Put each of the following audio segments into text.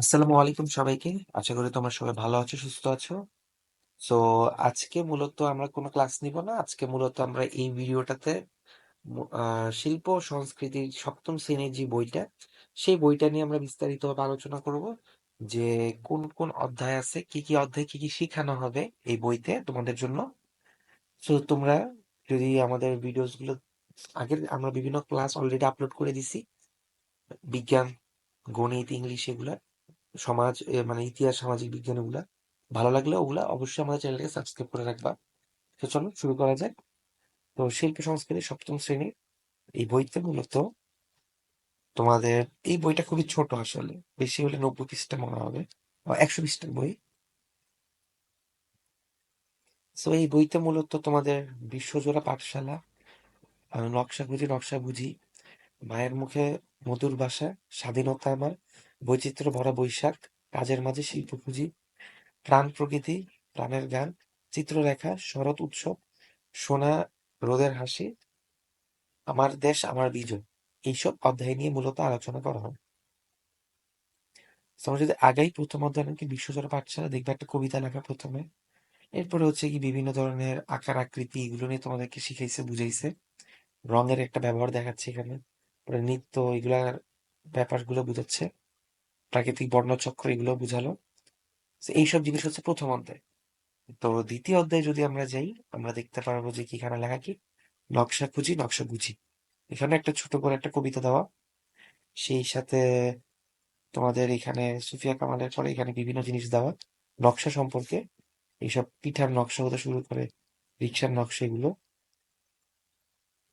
আসসালামু আলাইকুম সবাইকে। আশা করি তোমরা সবাই ভালো আছো, সুস্থ আছো। সো আজকে মূলত আমরা কোনো ক্লাস নিব না। আজকে মূলত আমরা এই ভিডিওটাতে শিল্প সংস্কৃতির সপ্তম শ্রেণির যে বইটা, সেই বইটা নিয়ে আমরা বিস্তারিতভাবে আলোচনা করব। যে কোন, কোন অধ্যায় আছে, কি, কি অধ্যায় কি, কি শিখানো হবে এই বইতে তোমাদের জন্য। সো তোমরা যদি আমাদের ভিডিওসগুলো আগের আমরা বিভিন্ন ক্লাস অলরেডি আপলোড করে দিছি। বিজ্ঞান, গণিত, ইংলিশ এগুলা। সমাজ মানে ইতিহাস, সামাজিক বিজ্ঞান ওগুলা। ভালো লাগলে ওগুলা অবশ্যই আমাদের চ্যানেলটাকে সাবস্ক্রাইব করে রাখবা। তো চলো শুরু করা যাক। তো শিল্প সংস্কৃতি সপ্তম শ্রেণি এই বইতে মূলত তোমাদের এই বইটা খুবই ছোট আসলে। বেশি হলে ৯০ পৃষ্ঠা মনে হবে। একশো ১০০ পৃষ্ঠার বই। তো এই বইতে মূলত তোমাদের বিশ্বজোড়া পাঠশালা, নকশা বুঝি নকশা বুঝি, মায়ের মুখে মধুর ভাষা, স্বাধীনতা আমার, বৈচিত্র্য ভরা বৈশাখ, কাজের মাঝে শিল্প খুঁজি, প্রাণ প্রকৃতি, প্রাণের গান, চিত্রলেখা, শরৎ উৎসব, সোনা রোদের হাসি, আমার দেশ আমার বিজয়। এইসব অধ্যায় নিয়ে মূলত আলোচনা করা হয়। তো আমরা যদি আগাই প্রথম অধ্যায় নাকি বিশ্বজোড়া পাঠশালা দেখবে একটা কবিতা লেখা প্রথমে। এরপরে হচ্ছে কি বিভিন্ন ধরনের আকার আকৃতি এগুলো নিয়ে তোমাদেরকে শিখাইছে বুঝাইছে। রঙের একটা ব্যবহার দেখাচ্ছে এখানে। নৃত্য এগুলার ব্যাপারগুলো বুঝাচ্ছে। প্রাকৃতিক বর্ণচক্র এগুলো বুঝালো। এইসব জিনিস হচ্ছে প্রথম অধ্যায়। তো দ্বিতীয় অধ্যায়ে যদি আমরা যাই, আমরা দেখতে পারব যে কি এখানে লেখা কি? নকশা খুঁজি, নকশা বুঝি। এখানে একটা ছোট করে একটা কবিতা দেওয়া। সেই সাথে তোমাদের এখানে সুফিয়া কামালের পরে এখানে বিভিন্ন জিনিস দেওয়া। নকশা সম্পর্কে এইসব পিঠার নকশা হতে শুরু করে রিক্সার নকশা এগুলো।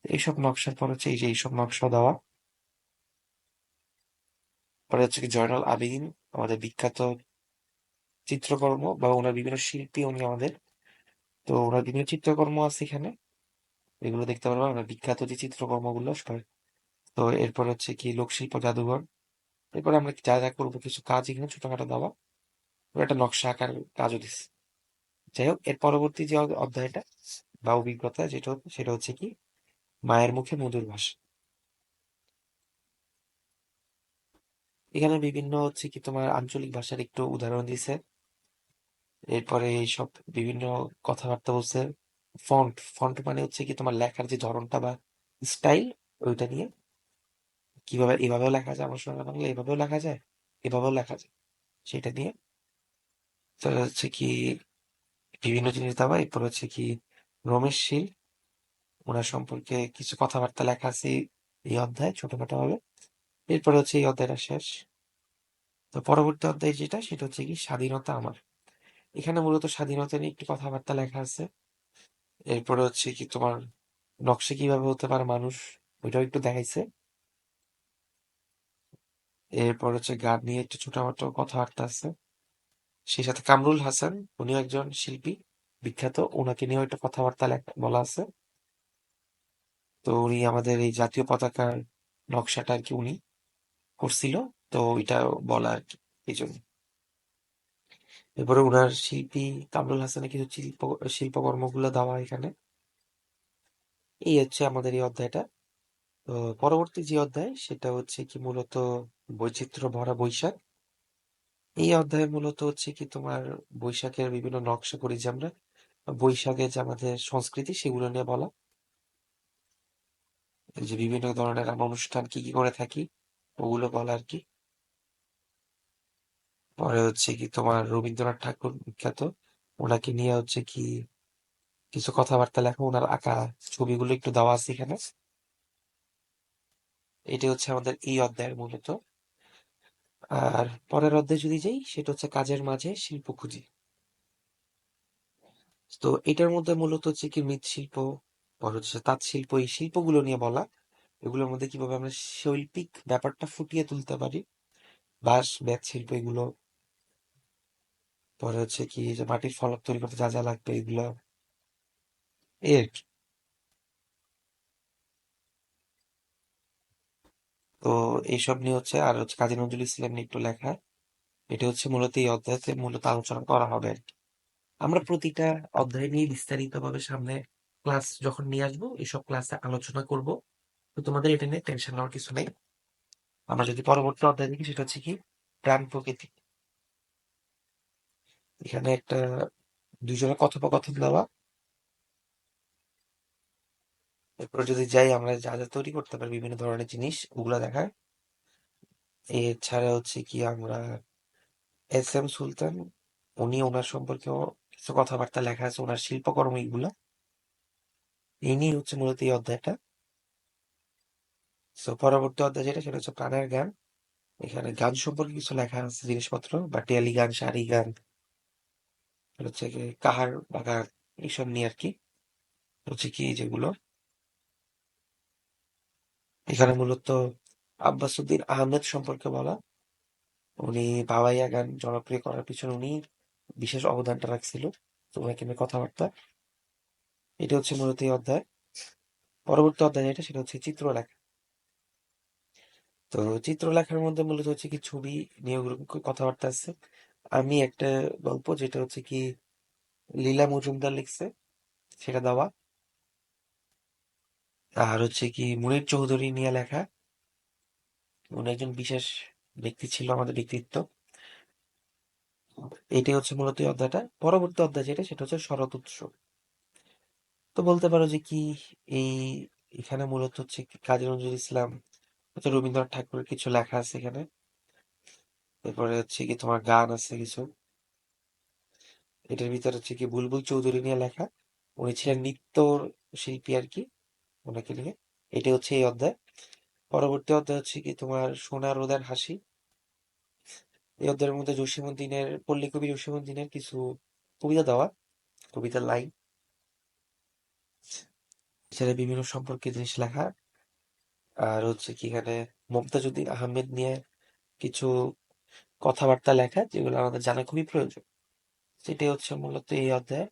এইসব নকশার পর হচ্ছে এই যে এইসব নকশা দেওয়া। পরে হচ্ছে কি জয়নাল আবেদিন, আমাদের বিখ্যাত চিত্রকর্ম বা ওনার বিভিন্ন শিল্পী উনি আমাদের। তো ওনার বিভিন্ন চিত্রকর্ম আছে এখানে। এগুলো দেখতে পারব আমরা বিখ্যাত যে চিত্রকর্মগুলো তো এরপর হচ্ছে কি লোকশিল্প জাদুঘর। এরপর আমরা যা যা করব কিছু কাজ এখানে ছোটখাটো দেওয়া। একটা নকশা আঁকার কাজও দিচ্ছে যাই হোক, এর পরবর্তী যে অধ্যায়টা বা অভিজ্ঞতা যেটা, সেটা হচ্ছে কি মায়ের মুখে মধুর ভাষা এখানে বিভিন্ন হচ্ছে কি তোমার আঞ্চলিক ভাষার একটু উদাহরণ দিছে। এরপরে এইসব বিভিন্ন কথাবার্তা বলছে। ফন্ট ফন্ট মানে হচ্ছে কি তোমার লেখার যে ধরনটা বা স্টাইল, ওইটা নিয়ে। কীভাবে এভাবেও লেখা যায়, আমার সঙ্গে বাংলা এভাবেও লেখা যায়, এভাবেও লেখা যায়, সেটা নিয়ে। তো হচ্ছে কি বিভিন্ন জিনিস দেওয়া, এরপর হচ্ছে কি রমেশ শীল, ওনার সম্পর্কে কিছু কথাবার্তা লেখা আছে এই অধ্যায় ছোটখাটো হবে এরপরে হচ্ছে এই অধ্যায়টা শেষ। তো পরবর্তী অধ্যায় যেটা, সেটা হচ্ছে কি স্বাধীনতা আমার। এখানে মূলত স্বাধীনতা নিয়ে একটু কথাবার্তা লেখা আছে। এরপরে হচ্ছে কি তোমার নকশা কীভাবে হতে পারে মানুষ, ওইটাও একটু দেখাইছে। এরপর হচ্ছে গান নিয়ে একটু ছোটখাটো কথাবার্তা আছে। সেই সাথে কামরুল হাসান, উনিও একজন শিল্পী, বিখ্যাত। ওনাকে নিয়েও একটা কথাবার্তা বলা আছে। তো উনি আমাদের এই জাতীয় পতাকার নকশাটা আর কি উনি করছিল, তো ওইটা বলা আর কি এই জন্য। এরপরে উনার শিল্পী কামরুল হাসানের কিছু শিল্প, শিল্পকর্মগুলো দেওয়া এখানে। এই হচ্ছে আমাদের এই অধ্যায়টা। তো পরবর্তী যে অধ্যায়, সেটা হচ্ছে কি মূলত বৈচিত্র্য ভরা বৈশাখ। এই অধ্যায়ে মূলত হচ্ছে কি তোমার বৈশাখের বিভিন্ন নকশা করি যে আমরা, বৈশাখের যে আমাদের সংস্কৃতি, সেগুলো নিয়ে বলা। যে বিভিন্ন ধরনের আমরা অনুষ্ঠান কি কি করে থাকি ওগুলো বলা আর কি। পরে হচ্ছে কি তোমার রবীন্দ্রনাথ ঠাকুর বিখ্যাত। ওনাকে নিয়ে হচ্ছে কি কিছু কথাবার্তা লেখা, ওনার আঁকা ছবিগুলো একটু দেওয়া আছে এখানে। এটি হচ্ছে আমাদের এই অধ্যায়ের মূলত। আর পরের অধ্যায়ে যদি যাই, সেটা হচ্ছে কাজের মাঝে শিল্প খুঁজি। তো এটার মধ্যে মূলত হচ্ছে কি মৃৎশিল্প, পর হচ্ছে তাঁত শিল্প, এই শিল্পগুলো নিয়ে বলা। এগুলোর মধ্যে কীভাবে আমরা শৈল্পিক ব্যাপারটা ফুটিয়ে তুলতে পারি? বাঁশ, বেত শিল্প এগুলো। পরে হচ্ছে কি যে মাটির ফলক তৈরি করতে যা যা লাগবে এগুলো। এর তো এইসব নিয়ে হচ্ছে, আর হচ্ছে কাজী নজরুল ইসলাম নিয়ে একটু লেখা। এটা হচ্ছে মূলত এই অধ্যায়তে মূলত আলোচনা করা হবে আমরা প্রতিটা অধ্যায় নিয়ে বিস্তারিতভাবে সামনে ক্লাস যখন নিয়ে আসব, এসব ক্লাসে আলোচনা করব। তো তোমাদের এটা নিয়ে টেনশন নেওয়ার কিছু নেই। আমরা যদি পরবর্তী অধ্যায় দেখি, সেটা হচ্ছে কি? প্রাণ প্রকৃতি। এখানে একটা দুজনের কথোপকথন দেওয়া। এরপর যদি যাই, আমরা যা যা তৈরি করতে পারি, বিভিন্ন ধরনের জিনিস, ওগুলা দেখায়। এছাড়া হচ্ছে কি, আমরা এস এম সুলতান, উনি ওনার সম্পর্কেও কিছু কথাবার্তা লেখা আছে, ওনার শিল্পকর্ম এগুলা। নিয়ে হচ্ছে মূলত এই অধ্যায়টা। সো পরবর্তী অধ্যায় যেটা, সেটা হচ্ছে প্রাণের গান এখানে গান সম্পর্কে কিছু লেখা আছে, জিনিসপত্র, বা টেলি গান, সারি গান। হচ্ছে কি কাহার বা গান এইসব নিয়ে আর কি। হচ্ছে কি যেগুলো। এখানে মূলত আব্বাসুদ্দিন আহমেদ সম্পর্কে বলা। উনি বাবাইয়া গান জনপ্রিয় করার পিছনে উনি বিশেষ অবদানটা রাখছিল। ওনাকে নিয়ে কথাবার্তা। এটা হচ্ছে মূলত এই অধ্যায়। পরবর্তী অধ্যায় যেটা, সেটা হচ্ছে চিত্রলেখা। তো চিত্রলেখার মধ্যে মূলত হচ্ছে কি ছবি নিয়ে কথাবার্তা আছে। আমি একটা গল্প যেটা হচ্ছে কি লীলা মজুমদার লিখছে, সেটা দেওয়া। আর হচ্ছে কি মুনীর চৌধুরী নিয়ে লেখা। উনি একজন বিশেষ ব্যক্তি ছিল আমাদের ব্যক্তিত্ব। এটাই হচ্ছে মূলত অধ্যায়টা। পরবর্তী অধ্যায় যেটা, সেটা হচ্ছে শরৎ উৎসব তো বলতে পারো যে কি এই এখানে মূলত হচ্ছে কাজী নজরুল ইসলাম হচ্ছে রবীন্দ্রনাথ ঠাকুরের কিছু লেখা আছে এখানে? এরপরে হচ্ছে কি তোমার গান আছে কিছু? এটার ভিতরে হচ্ছে কি বুলবুল চৌধুরী নিয়ে লেখা। উনি ছিলেন নৃত্য শিল্পী আর কি, ওনাকে নিয়ে। এটা হচ্ছে এই অধ্যায়। পরবর্তী অধ্যায় হচ্ছে কি তোমার সোনা রোদার হাসি। এই অধ্যায়ের মধ্যে জসীমউদ্দিনের পল্লী কবি জসীমউদ্দিনের কিছু কবিতা দেওয়া, কবিতার লাইন। এছাড়া বিভিন্ন সম্পর্কে জিনিস লেখা। আর হচ্ছে কি এখানে মমতাজউদ্দিন আহমেদ নিয়ে কিছু কথাবার্তা লেখা, যেগুলো আমাদের জানা খুবই প্রয়োজন। সেটাই হচ্ছে মূলত এই অধ্যায়।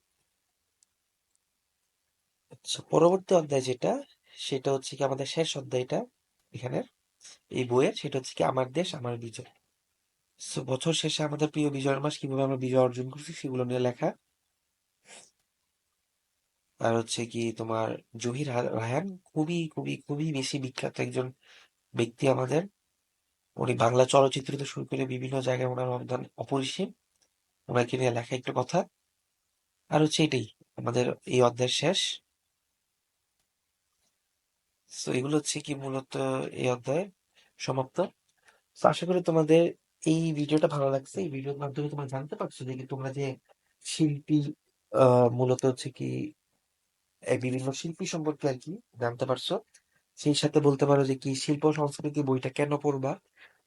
আচ্ছা পরবর্তী অধ্যায় যেটা, সেটা হচ্ছে কি আমাদের শেষ অধ্যায়টা এখানে এই বইয়ের। সেটা হচ্ছে কি আমার দেশ, আমার বিজয়। বছর শেষে আমাদের প্রিয় বিজয়ের মাস, কীভাবে আমরা বিজয় অর্জন করছি, সেগুলো নিয়ে লেখা। আর হচ্ছে কি তোমার জহির রায়হান খুবই খুবই খুবই বেশি বিখ্যাত একজন ব্যক্তি আমাদের। উনি বাংলা চলচ্চিত্র থেকে শুরু করে বিভিন্ন জায়গায় ওনার অবদান অপরিসীম। ওনাকে নিয়ে লেখা একটা কথা। আর হচ্ছে এটাই, আমাদের এই অধ্যায়ের শেষ। তো এগুলো হচ্ছে কি মূলত এই অধ্যায় সমাপ্ত। তো আশা করি তোমাদের এই ভিডিওটা ভালো লাগছে। এই ভিডিওর মাধ্যমে তোমরা জানতে পারছ যে তোমরা যে শিল্পী মূলত হচ্ছে কি বিভিন্ন শিল্পী সম্পর্কে আর কি জানতে পারছ। সেই সাথে বলতে পারো যে কি শিল্প সংস্কৃতি বইটা কেন পড়বা?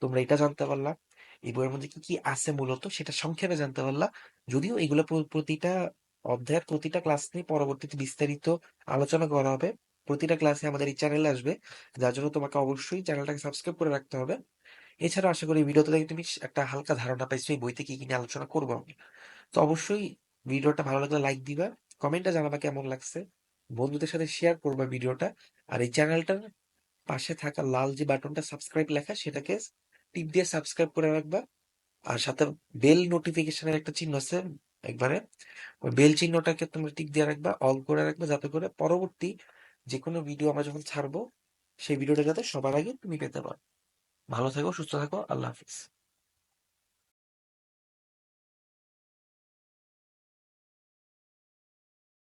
তোমরা এটা জানতে পারলা। এই বইয়ের মধ্যে কি কি আছে মূলত সেটা সংক্ষেপে জানতে পারলা। যদিও এগুলো প্রতিটা অধ্যায়ের প্রতিটা ক্লাস নিয়ে পরবর্তীতে বিস্তারিত আলোচনা করা হবে। প্রতিটা ক্লাসে আমাদের এই চ্যানেলে আসবে। যার জন্য তোমাকে অবশ্যই চ্যানেলটাকে সাবস্ক্রাইব করে রাখতে হবে। এছাড়া আশা করি ভিডিওতে দেখে তুমি একটা হালকা ধারণা পাইছো এই বইতে কি কি নিয়ে আলোচনা করব আমি। তো অবশ্যই ভিডিওটা ভালো লাগলে লাইক দিবা। কমেন্টে জানাবা কেমন লাগছে। বন্ধুদের সাথে শেয়ার করবা ভিডিওটা আর এই চ্যানেলটার পাশে থাকা লাল যে বাটনটা সাবস্ক্রাইব লেখা, সেটাকে টিপ দিয়ে সাবস্ক্রাইব করে রাখবা। আর সাথে বেল নোটিফিকেশনের একটা চিহ্ন আছে একবারে। ওই বেল চিহ্নটাকে তোমরা টিক দিয়ে রাখবা অল করে রাখবা, যাতে করে পরবর্তী যে কোনো ভিডিও আমরা যখন ছাড়বো, সেই ভিডিওটা যাতে সবার আগে তুমি পেতে পারো। ভালো থাকো, সুস্থ থাকো, আল্লাহ হাফিজ।